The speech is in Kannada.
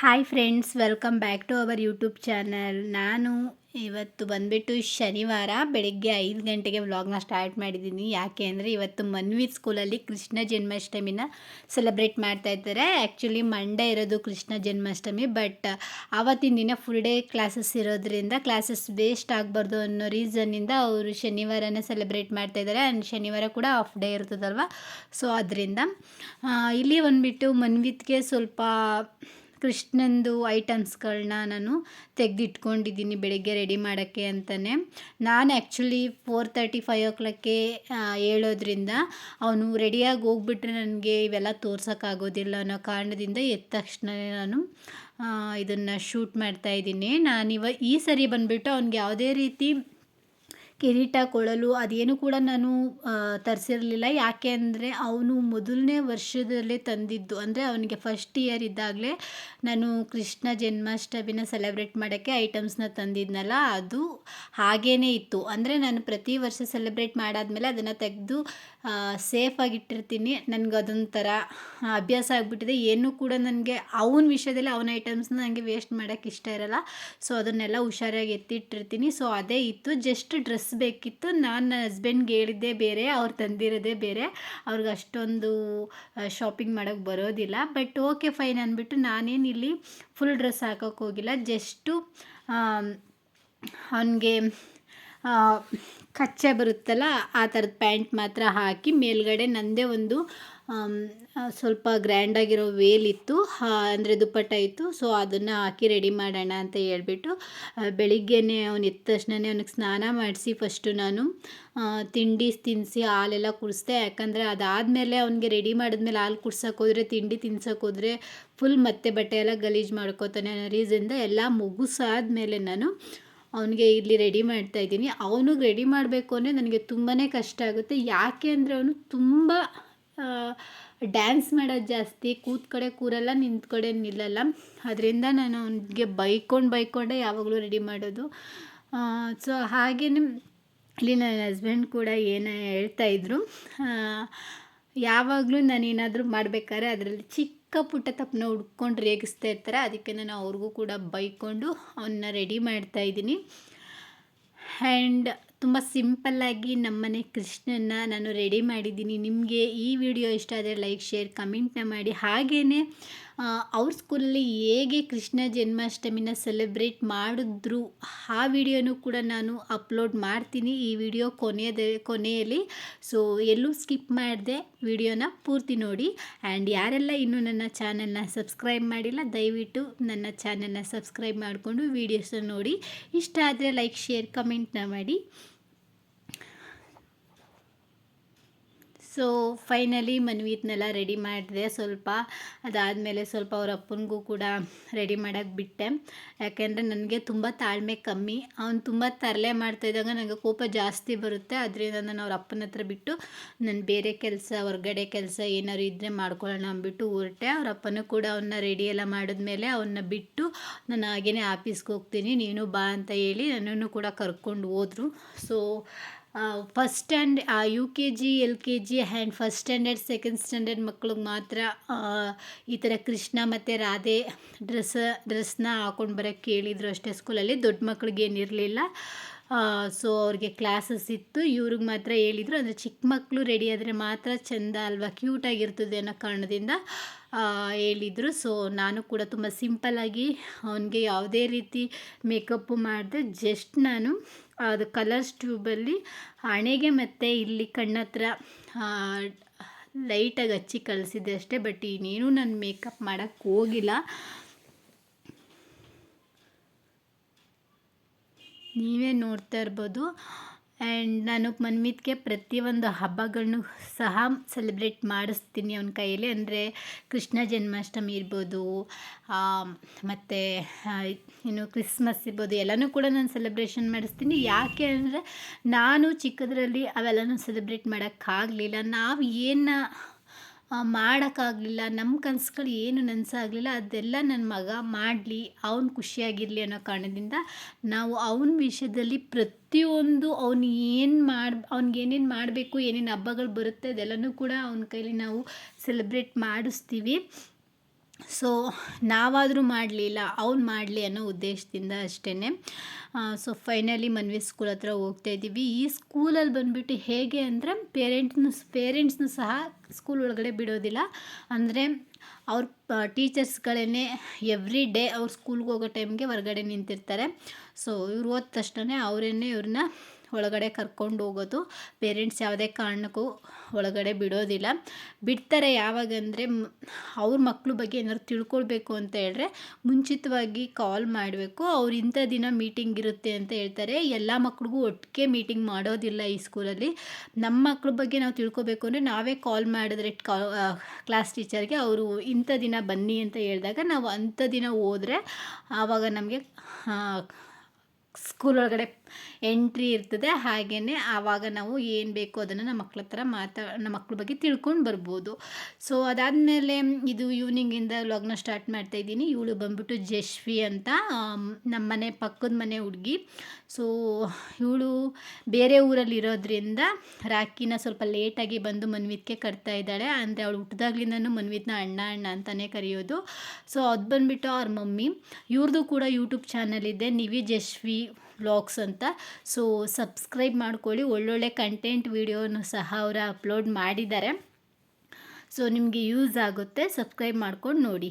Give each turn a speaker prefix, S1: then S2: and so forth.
S1: Hi friends welcome back to our YouTube channel ನಾನು ಇವತ್ತು ಬಂದುಬಿಟ್ಟು ಶನಿವಾರ ಬೆಳಗ್ಗೆ ಐದು ಗಂಟೆಗೆ ವ್ಲಾಗ್ನ ಸ್ಟಾರ್ಟ್ ಮಾಡಿದ್ದೀನಿ. ಯಾಕೆ ಅಂದರೆ ಇವತ್ತು ಮನ್ವಿ ಸ್ಕೂಲಲ್ಲಿ ಕೃಷ್ಣ ಜನ್ಮಾಷ್ಟಮಿನ ಸೆಲೆಬ್ರೇಟ್ ಮಾಡ್ತಾ ಇದ್ದಾರೆ. ಆ್ಯಕ್ಚುಲಿ ಮಂಡೇ ಇರೋದು ಕೃಷ್ಣ ಜನ್ಮಾಷ್ಟಮಿ ಬಟ್ ಆವತ್ತಿನ ದಿನ ಫುಲ್ ಡೇ ಕ್ಲಾಸಸ್ ಇರೋದ್ರಿಂದ ಕ್ಲಾಸಸ್ ವೇಸ್ಟ್ ಆಗಬಾರ್ದು ಅನ್ನೋ ರೀಸನ್ನಿಂದ ಅವರು ಶನಿವಾರನೇ ಸೆಲೆಬ್ರೇಟ್ ಮಾಡ್ತಾ ಇದ್ದಾರೆ. ಆ್ಯಂಡ್ ಶನಿವಾರ ಕೂಡ ಆಫ್ ಡೇ ಇರ್ತದಲ್ವ? ಸೊ ಅದರಿಂದ ಇಲ್ಲಿ ಬಂದುಬಿಟ್ಟು ಮನ್ವಿತ್ಗೆ ಸ್ವಲ್ಪ ಕೃಷ್ಣಂದು ಐಟಮ್ಸ್ಗಳನ್ನ ನಾನು ತೆಗೆದಿಟ್ಕೊಂಡಿದ್ದೀನಿ ಬೆಳಿಗ್ಗೆ ರೆಡಿ ಮಾಡೋಕ್ಕೆ ಅಂತಲೇ. ನಾನು ಆ್ಯಕ್ಚುಲಿ ಫೋರ್ ತರ್ಟಿ ಫೈವ್ ಓ ಕ್ಲಾಕ್ಗೆ ಹೇಳೋದ್ರಿಂದ ಅವನು ರೆಡಿಯಾಗಿ ಹೋಗ್ಬಿಟ್ರೆ ನನಗೆ ಇವೆಲ್ಲ ತೋರ್ಸೋಕ್ಕಾಗೋದಿಲ್ಲ ಅನ್ನೋ ಕಾರಣದಿಂದ ಎದ್ದ ತಕ್ಷಣವೇ ನಾನು ಇದನ್ನು ಶೂಟ್ ಮಾಡ್ತಾಯಿದ್ದೀನಿ ನಾನಿವ ಈ ಸರಿ ಬಂದುಬಿಟ್ಟು ಅವ್ನಿಗೆ ಯಾವುದೇ ರೀತಿ ಕಿರೀಟ ಕೊಳಲು ಅದೇನು ಕೂಡ ನಾನು ತರಿಸಿರಲಿಲ್ಲ. ಯಾಕೆ ಅಂದರೆ ಅವನು ಮೊದಲನೇ ವರ್ಷದಲ್ಲೇ ತಂದಿದ್ದು. ಅಂದರೆ ಅವನಿಗೆ ಫಸ್ಟ್ ಇಯರ್ ಇದ್ದಾಗಲೇ ನಾನು ಕೃಷ್ಣ ಜನ್ಮಾಷ್ಟಮಿನ ಸೆಲೆಬ್ರೇಟ್ ಮಾಡೋಕ್ಕೆ ಐಟಮ್ಸ್ನ ತಂದಿದ್ನಲ್ಲ, ಅದು ಹಾಗೇ ಇತ್ತು. ಅಂದರೆ ನಾನು ಪ್ರತಿ ವರ್ಷ ಸೆಲೆಬ್ರೇಟ್ ಮಾಡಾದಮೇಲೆ ಅದನ್ನು ತೆಗೆದು ಸೇಫಾಗಿ ಇಟ್ಟಿರ್ತೀನಿ. ನನಗೆ ಅದೊಂಥರ ಅಭ್ಯಾಸ ಆಗಿಬಿಟ್ಟಿದೆ. ಏನೂ ಕೂಡ ನನಗೆ, ಅವನ ವಿಷಯದಲ್ಲಿ ಅವನ ಐಟಮ್ಸ್ನ ನನಗೆ ವೇಸ್ಟ್ ಮಾಡೋಕ್ಕೆ ಇಷ್ಟ ಇರಲ್ಲ. ಸೊ ಅದನ್ನೆಲ್ಲ ಹುಷಾರಾಗಿ ಎತ್ತಿಟ್ಟಿರ್ತೀನಿ ಸೊ ಅದೇ ಇತ್ತು. ಜಸ್ಟ್ ಡ್ರೆಸ್ ಬೇಕಿತ್ತು ನಾನು ಹಸ್ಬೆಂಡ್ಗೆ ಹೇಳಿದ್ದೆ ಬೇರೆ, ಅವ್ರು ತಂದಿರೋದೇ ಬೇರೆ. ಅವ್ರಿಗೆ ಅಷ್ಟೊಂದು ಶಾಪಿಂಗ್ ಮಾಡೋಕ್ಕೆ ಬರೋದಿಲ್ಲ. ಬಟ್ ಓಕೆ ಫೈನ್ ಅಂದ್ಬಿಟ್ಟು ನಾನೇನು ಇಲ್ಲಿ ಫುಲ್ ಡ್ರೆಸ್ ಹಾಕೋಕ್ಕೆ ಹೋಗಿಲ್ಲ. ಜಸ್ಟು ಅವನಿಗೆ ಕಚ್ಚೆ ಬರುತ್ತಲ್ಲ, ಆ ಥರದ ಪ್ಯಾಂಟ್ ಮಾತ್ರ ಹಾಕಿ ಮೇಲ್ಗಡೆ ನನ್ನದೇ ಒಂದು ಸ್ವಲ್ಪ ಗ್ರ್ಯಾಂಡಾಗಿರೋ ವೇಲ್ ಇತ್ತು. ಅಂದರೆ ದುಪ್ಪಟ್ಟ ಇತ್ತು. ಸೊ ಅದನ್ನು ಹಾಕಿ ರೆಡಿ ಮಾಡೋಣ ಅಂತ ಹೇಳ್ಬಿಟ್ಟು ಬೆಳಿಗ್ಗೆನೇ ಅವ್ನು ಎದ್ದ ತಕ್ಷಣನೇ ಅವ್ನಿಗೆ ಸ್ನಾನ ಮಾಡಿಸಿ ಫಸ್ಟು ನಾನು. ತಿಂಡಿ ತಿನ್ನಿಸಿ ಹಾಲೆಲ್ಲ ಕುಡಿಸ್ದೆ. ಯಾಕಂದರೆ ಅದಾದಮೇಲೆ ಅವನಿಗೆ ರೆಡಿ ಮಾಡಿದ್ಮೇಲೆ ಹಾಲು ಕುಡ್ಸೋಕೆ ತಿಂಡಿ ತಿನ್ಸೋಕೆ ಫುಲ್ ಮತ್ತೆ ಬಟ್ಟೆ ಎಲ್ಲ ಗಲೀಜು ಮಾಡ್ಕೋತಾನೆ ಅನ್ನೋ ರೀಸನ್ದ ಎಲ್ಲ ಮುಗಿಸಾದ್ಮೇಲೆ ನಾನು ಅವನಿಗೆ ಇಲ್ಲಿ ರೆಡಿ ಮಾಡ್ತಾ ಇದ್ದೀನಿ. ಅವನಿಗೆ ರೆಡಿ ಮಾಡಬೇಕು ಅಂದರೆ ನನಗೆ ತುಂಬಾ ಕಷ್ಟ ಆಗುತ್ತೆ. ಯಾಕೆ ಅಂದರೆ ಅವನು ತುಂಬ ಡ್ಯಾನ್ಸ್ ಮಾಡೋದು ಜಾಸ್ತಿ, ಕೂತ್ ಕಡೆ ಕೂರಲ್ಲ, ನಿಂತ ಕಡೆ ನಿಲ್ಲಲ್ಲ. ಅದರಿಂದ ನಾನು ಅವನಿಗೆ ಬೈಕೊಂಡು ಬೈಕೊಂಡೆ ಯಾವಾಗಲೂ ರೆಡಿ ಮಾಡೋದು. ಸೊ ಹಾಗೇ ಇಲ್ಲಿ ನನ್ನ ಹಸ್ಬೆಂಡ್ ಕೂಡ ಏನು ಹೇಳ್ತಾಯಿದ್ರು ಯಾವಾಗಲೂ ನಾನು ಏನಾದರೂ ಮಾಡಬೇಕಾದ್ರೆ ಅದರಲ್ಲಿ ಚಿಕ್ಕ ಪುಟ್ಟ ತಪ್ಪನ್ನ ಹುಡ್ಕೊಂಡು ರೇಗಿಸ್ತಾ ಇರ್ತಾರೆ. ಅದಕ್ಕೆ ನಾನು ಅವ್ರಿಗೂ ಕೂಡ ಬೈಕೊಂಡು ಅವನ್ನ ರೆಡಿ ಮಾಡ್ತಾ ಇದ್ದೀನಿ. ಆ್ಯಂಡ್ ತುಂಬ ಸಿಂಪಲ್ಲಾಗಿ ನಮ್ಮನೆ ಕೃಷ್ಣನ ನಾನು ರೆಡಿ ಮಾಡಿದ್ದೀನಿ. ನಿಮಗೆ ಈ ವಿಡಿಯೋ ಇಷ್ಟ ಆದರೆ ಲೈಕ್, ಶೇರ್, ಕಮೆಂಟ್ನ ಮಾಡಿ. ಹಾಗೆಯೇ ಅವ್ರ ಸ್ಕೂಲಲ್ಲಿ ಹೇಗೆ ಕೃಷ್ಣ ಜನ್ಮಾಷ್ಟಮಿನ ಸೆಲೆಬ್ರೇಟ್ ಮಾಡಿದ್ರು, ಆ ವಿಡಿಯೋನೂ ಕೂಡ ನಾನು ಅಪ್ಲೋಡ್ ಮಾಡ್ತೀನಿ ಈ ವಿಡಿಯೋ ಕೊನೆಯದ, ಕೊನೆಯಲ್ಲಿ. ಸೊ ಎಲ್ಲೂ ಸ್ಕಿಪ್ ಮಾಡಿದೆ ವಿಡಿಯೋನ ಪೂರ್ತಿ ನೋಡಿ. ಆ್ಯಂಡ್ ಯಾರೆಲ್ಲ ಇನ್ನೂ ನನ್ನ ಚಾನಲ್ನ ಸಬ್ಸ್ಕ್ರೈಬ್ ಮಾಡಿಲ್ಲ, ದಯವಿಟ್ಟು ನನ್ನ ಚಾನಲ್ನ ಸಬ್ಸ್ಕ್ರೈಬ್ ಮಾಡಿಕೊಂಡು ವೀಡಿಯೋಸನ್ನ ನೋಡಿ. ಇಷ್ಟ ಆದರೆ ಲೈಕ್ ಶೇರ್ ಕಮೆಂಟ್ನ ಮಾಡಿ. ಸೊ ಫೈನಲಿ ಮನ್ವೀತ್ನೆಲ್ಲ ರೆಡಿ ಮಾಡಿದೆ ಸ್ವಲ್ಪ. ಅದಾದಮೇಲೆ ಸ್ವಲ್ಪ ಅವ್ರ ಅಪ್ಪನಿಗೂ ಕೂಡ ರೆಡಿ ಮಾಡೋಕ್ಕೆ ಬಿಟ್ಟೆ. ಯಾಕೆಂದರೆ ನನಗೆ ತುಂಬ ತಾಳ್ಮೆ ಕಮ್ಮಿ. ಅವ್ನು ತುಂಬ ತರಲೆ ಮಾಡ್ತಾಯಿದ್ದಾಗ ನನಗೆ ಕೋಪ ಜಾಸ್ತಿ ಬರುತ್ತೆ. ಅದರಿಂದ ನಾನು ಅವ್ರ ಅಪ್ಪನ ಹತ್ರ ಬಿಟ್ಟು ನಾನು ಬೇರೆ ಕೆಲಸ, ಹೊರಗಡೆ ಕೆಲಸ ಏನಾದ್ರು ಇದ್ದರೆ ಮಾಡ್ಕೊಳ್ಳೋಣ ಅಂದ್ಬಿಟ್ಟು ಹೊರಟೆ ಅವ್ರ ಅಪ್ಪನೂ ಕೂಡ ಅವನ್ನ ರೆಡಿ ಎಲ್ಲ ಮಾಡಿದ್ಮೇಲೆ ಅವನ್ನ ಬಿಟ್ಟು ನಾನು ಹಾಗೇ ಆಫೀಸ್ಗೆ ಹೋಗ್ತೀನಿ, ನೀನು ಬಾ ಅಂತ ಹೇಳಿ ನನ್ನನ್ನು ಕೂಡ ಕರ್ಕೊಂಡು ಹೋದರು. So first stand U K G L K G and first standard second standard ಮಕ್ಳಿಗೆ ಮಾತ್ರ ಈ ಥರ ಕೃಷ್ಣ ಮತ್ತು ರಾಧೆ ಡ್ರೆಸ್ ಡ್ರೆಸ್ನ ಹಾಕೊಂಡು ಬರೋಕ್ಕೆ ಕೇಳಿದ್ರು ಅಷ್ಟೇ ಸ್ಕೂಲಲ್ಲಿ ದೊಡ್ಡ ಮಕ್ಳಿಗೆ ಏನಿರಲಿಲ್ಲ ಸೊ ಅವ್ರಿಗೆ ಕ್ಲಾಸಸ್ ಇತ್ತು. ಇವ್ರಿಗೆ ಮಾತ್ರ ಹೇಳಿದರು. ಅಂದರೆ ಚಿಕ್ಕ ಮಕ್ಕಳು ರೆಡಿ ಆದರೆ ಮಾತ್ರ ಚೆಂದ ಅಲ್ವಾ? ಕ್ಯೂಟಾಗಿರ್ತದೆ ಅನ್ನೋ ಕಾರಣದಿಂದ ಹೇಳಿದರು. ಸೊ ನಾನು ಕೂಡ ತುಂಬ ಸಿಂಪಲ್ಲಾಗಿ ಅವನಿಗೆ ಯಾವುದೇ ರೀತಿ ಮೇಕಪ್ಪು ಮಾಡಿದೆ ಜಸ್ಟ್ ನಾನು ಅದು ಕಲರ್ಸ್ ಟ್ಯೂಬಲ್ಲಿ ಹಣೆಗೆ ಮತ್ತು ಇಲ್ಲಿ ಕಣ್ಣತ್ರ ಲೈಟಾಗಿ ಹಚ್ಚಿ ಕಲಿಸಿದೆ ಅಷ್ಟೇ, ಬಟ್ ಇನ್ನೇನು ನಾನು ಮೇಕಪ್ ಮಾಡೋಕ್ಕೆ ಹೋಗಿಲ್ಲ. ನೀವೇ ನೋಡ್ತಾ ಇರ್ಬೋದು. ಆ್ಯಂಡ್ ನಾನು ಮನ್ಮಿತ್ಗೆ ಪ್ರತಿಯೊಂದು ಹಬ್ಬಗಳನ್ನು ಸಹ ಸೆಲೆಬ್ರೇಟ್ ಮಾಡಿಸ್ತೀನಿ ಅವನ ಕೈಯಲ್ಲಿ. ಅಂದರೆ ಕೃಷ್ಣ ಜನ್ಮಾಷ್ಟಮಿ ಇರ್ಬೋದು ಮತ್ತು ಏನು ಕ್ರಿಸ್ಮಸ್ ಇರ್ಬೋದು, ಎಲ್ಲನೂ ಕೂಡ ನಾನು ಸೆಲೆಬ್ರೇಷನ್ ಮಾಡಿಸ್ತೀನಿ. ಯಾಕೆ ಅಂದರೆ ನಾನು ಚಿಕ್ಕದರಲ್ಲಿ ಅವೆಲ್ಲನೂ ಸೆಲೆಬ್ರೇಟ್ ಮಾಡೋಕ್ಕಾಗಲಿಲ್ಲ. ನಾವು ಏನು ಮಾಡೋಕ್ಕಾಗಲಿಲ್ಲ ನಮ್ಮ ಕನಸುಗಳು ಏನು ನನಸಾಗಲಿಲ್ಲ, ಅದೆಲ್ಲ ನನ್ನ ಮಗ ಮಾಡಲಿ, ಅವ್ನು ಖುಷಿಯಾಗಿರಲಿ ಅನ್ನೋ ಕಾರಣದಿಂದ ನಾವು ಅವನ ವಿಷಯದಲ್ಲಿ ಪ್ರತಿಯೊಂದು ಅವ್ನು ಏನು ಮಾಡಿ, ಅವ್ನಿಗೆ ಏನೇನು ಮಾಡಬೇಕು, ಏನೇನು ಹಬ್ಬಗಳು ಬರುತ್ತೆ ಅದೆಲ್ಲನೂ ಕೂಡ ಅವನ ಕೈಲಿ ನಾವು ಸೆಲೆಬ್ರೇಟ್ ಮಾಡಿಸ್ತೀವಿ. ಸೊ ನಾವಾದರೂ ಮಾಡಲಿಲ್ಲ, ಅವ್ನು ಮಾಡಲಿ ಅನ್ನೋ ಉದ್ದೇಶದಿಂದ ಅಷ್ಟೇ ಸೊ ಫೈನಲಿ ಮನ್ವಿ ಸ್ಕೂಲ್ ಹತ್ರ ಹೋಗ್ತಾ ಇದ್ದೀವಿ. ಈ ಸ್ಕೂಲಲ್ಲಿ ಬಂದುಬಿಟ್ಟು ಹೇಗೆ ಅಂದರೆ ಪೇರೆಂಟ್ಸ್ನು ಪೇರೆಂಟ್ಸ್ನು ಸಹ ಸ್ಕೂಲ್ ಒಳಗಡೆ ಬಿಡೋದಿಲ್ಲ. ಅಂದರೆ, ಅವ್ರ ಟೀಚರ್ಸ್ಗಳೇ ಎವ್ರಿ ಡೇ ಅವ್ರ ಸ್ಕೂಲ್ಗೆ ಹೋಗೋ ಟೈಮ್ಗೆ ಹೊರಗಡೆ ನಿಂತಿರ್ತಾರೆ. ಸೊ ಇವ್ರು ಹೋದ ತಕ್ಷಣ ಅವರೇನೆ ಇವ್ರನ್ನ ಒಳಗಡೆ ಕರ್ಕೊಂಡು ಹೋಗೋದು. ಪೇರೆಂಟ್ಸ್ ಯಾವುದೇ ಕಾರಣಕ್ಕೂ ಒಳಗಡೆ ಬಿಡೋದಿಲ್ಲ. ಬಿಡ್ತಾರೆ ಯಾವಾಗ ಅಂದರೆ ಅವ್ರ ಮಕ್ಕಳು ಬಗ್ಗೆ ಏನಾದ್ರು ತಿಳ್ಕೊಳ್ಬೇಕು ಅಂತ ಹೇಳಿದ್ರೆ ಮುಂಚಿತವಾಗಿ ಕಾಲ್ ಮಾಡಬೇಕು. ಅವ್ರು ಇಂಥ ದಿನ ಮೀಟಿಂಗ್ ಇರುತ್ತೆ ಅಂತ ಹೇಳ್ತಾರೆ. ಎಲ್ಲ ಮಕ್ಳಿಗೂ ಒಟ್ಟಿಗೆ ಮೀಟಿಂಗ್ ಮಾಡೋದಿಲ್ಲ ಈ ಸ್ಕೂಲಲ್ಲಿ ನಮ್ಮ ಮಕ್ಳ ಬಗ್ಗೆ ನಾವು ತಿಳ್ಕೊಬೇಕು ಅಂದರೆ ನಾವೇ ಕಾಲ್ ಮಾಡಿದ್ರೆ ಕ್ಲಾಸ್ ಟೀಚರ್ಗೆ ಅವರು ಇಂಥ ದಿನ ಬನ್ನಿ ಅಂತ ಹೇಳಿದಾಗ ನಾವು ಅಂಥ ದಿನ ಹೋದರೆ ಆವಾಗ ನಮಗೆ ಸ್ಕೂಲ್ ಒಳಗಡೆ ಎಂಟ್ರಿ ಇರ್ತದೆ ಹಾಗೆಯೇ ಆವಾಗ ನಾವು ಏನು ಬೇಕು ಅದನ್ನು ನಮ್ಮ ಮಕ್ಳ ಹತ್ರ ಮಾತಾ, ನಮ್ಮ ಮಕ್ಳ ಬಗ್ಗೆ ತಿಳ್ಕೊಂಡು ಬರ್ಬೋದು. ಸೊ ಅದಾದಮೇಲೆ ಇದು ಈವ್ನಿಂಗಿಂದ ಲಗ್ನ ಸ್ಟಾರ್ಟ್ ಮಾಡ್ತಾ ಇದ್ದೀನಿ. ಇವಳು ಬಂದ್ಬಿಟ್ಟು ಜಶ್ವಿ ಅಂತ ನಮ್ಮ ಮನೆ ಪಕ್ಕದ ಮನೆ ಹುಡುಗಿ. ಸೊ ಇವಳು ಬೇರೆ ಊರಲ್ಲಿರೋದ್ರಿಂದ ರಾಖಿನ ಸ್ವಲ್ಪ ಲೇಟಾಗಿ ಬಂದು ಮನ್ವಿತ್ಗೆ ಕಟ್ತಾ ಇದ್ದಾಳೆ. ಅಂದರೆ ಅವಳು ಹುಟ್ಟಿದಾಗ್ಲಿಂದನೂ ಮನ್ವಿತ್ನ ಅಣ್ಣ ಅಣ್ಣ ಅಂತಲೇ ಕರೆಯೋದು. ಸೊ ಅದು ಬಂದುಬಿಟ್ಟು ಅವ್ರ ಮಮ್ಮಿ. ಇವ್ರದ್ದು ಕೂಡ ಯೂಟ್ಯೂಬ್ ಚಾನಲ್ ಇದೆ. ನಿವಿ ಜಶ್ವಿ ವ್ಲಾಗ್ಸ್ ಅಂತ. ಸೊ ಸಬ್ಸ್ಕ್ರೈಬ್ ಮಾಡ್ಕೊಳ್ಳಿ. ಒಳ್ಳೊಳ್ಳೆ ಕಂಟೆಂಟ್ ವೀಡಿಯೋನು ಸಹ ಅವರು ಅಪ್ಲೋಡ್ ಮಾಡಿದ್ದಾರೆ. ಸೊ ನಿಮಗೆ ಯೂಸ್ ಆಗುತ್ತೆ. ಸಬ್ಸ್ಕ್ರೈಬ್ ಮಾಡ್ಕೊಂಡು ನೋಡಿ.